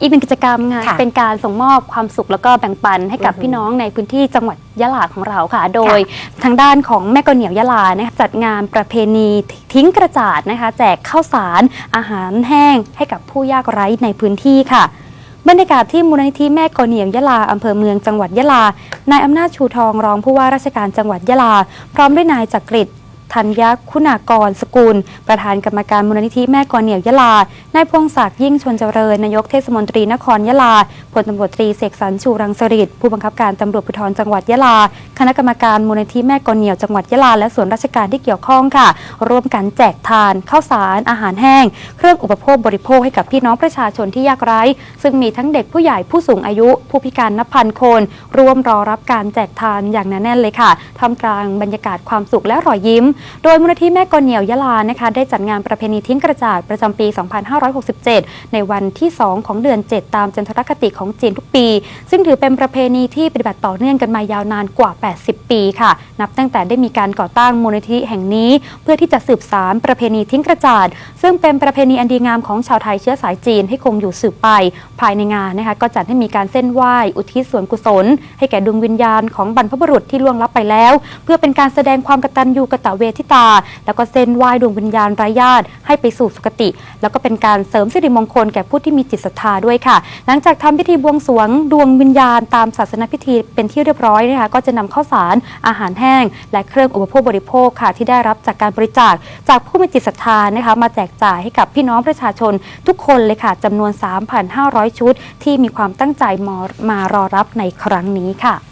อีกหนึ่งกิจกรรมค่ะค่ะเป็นการส่งมอบความสุขแล้วก็แบ่งปันให้กับอือฮึพี่น้องในพื้นที่จังหวัดยะลาของเราค่ะ โดยทางด้านของแม่กอเหนียวยะลานะคะจัดงานประเพณีทิ้งกระจาดนะคะ แจกข้าวสาร อาหารแห้งให้กับผู้ยากไร้ในพื้นที่ค่ะ บรรยากาศที่มูลนิธิแม่กอเหนียวยะลาอำเภอเมืองจังหวัดยะลานายอำนาจชูทองรองผู้ว่าราชการจังหวัดยะลา พร้อมด้วยนายจักริด ธัญญคุณากรสกุล ประธานกรรมการมูลนิธิแม่กอนเหนียวยะลา นายพงศักดิ์ยิ่งชนเจริญ นายกเทศมนตรีนครยะลา พลตำรวจตรีเสกสรรชูรังสฤษดิ์ผู้บังคับการตำรวจภูธรจังหวัดยะลา คณะกรรมการมูลนิธิแม่กอเหนียวจังหวัดยะลา และส่วนราชการที่เกี่ยวข้องค่ะ ร่วมกันแจกทานข้าวสารอาหารแห้ง เครื่องอุปโภคบริโภคให้กับพี่น้องประชาชนที่ยากไร้ ซึ่งมีทั้งเด็กผู้ใหญ่ผู้สูงอายุ ผู้พิการนับพันคน ร่วมรอรับการแจกทานอย่างหนาแน่นเลยค่ะท่ามกลางบรรยากาศความสุขและรอยยิ้ม โดยมูลนิธิแม่กอเหนียวยะลานะคะได้จัดงานประเพณีทิ้งกระจาดประจำปี 2567 ในวันที่ 2 ของเดือน 7 ตามจันทรคติของจีนทุกปี ซึ่งถือเป็นประเพณีที่ปฏิบัติต่อเนื่องกันมายาวนานกว่า80 ปีค่ะ นับตั้งแต่ได้มีการก่อตั้งมูลนิธิแห่งนี้ เพื่อที่จะสืบสานประเพณีทิ้งกระจาด ซึ่งเป็นประเพณีอันดีงามของชาวไทยเชื้อสายจีนให้คงอยู่สืบไป ภายในงานนะคะก็จัดให้มีการเส้นไหว้อุทิศส่วนกุศล ให้แก่ดวงวิญญาณของบรรพบุรุษที่ล่วงลับไปแล้ว เพื่อเป็นการแสดงความกตัญญูกตเวทิตา แล้วก็เส้นไหว้ดวงวิญญาณไร้ญาติให้ไปสู่สุคติ แล้วก็เป็นการเสริมสิริมงคลแก่ผู้ที่มีจิตศรัทธาด้วยค่ะ หลังจากทำพิธีบวงสรวงดวงวิญญาณตามศาสนพิธีเป็นที่เรียบร้อยนะคะก็จะนำข้าวสาร อาหารแห้ง และเครื่องอุปโภคบริโภคค่ะที่ได้รับจากการบริจาคจากผู้มีจิตศรัทธานะคะมาแจกจ่ายให้กับพี่น้องประชาชนทุกคนเลยค่ะจำนวน 3,500 ชุด ที่มีความตั้งใจมามารอรับในครั้งนี้ค่ะ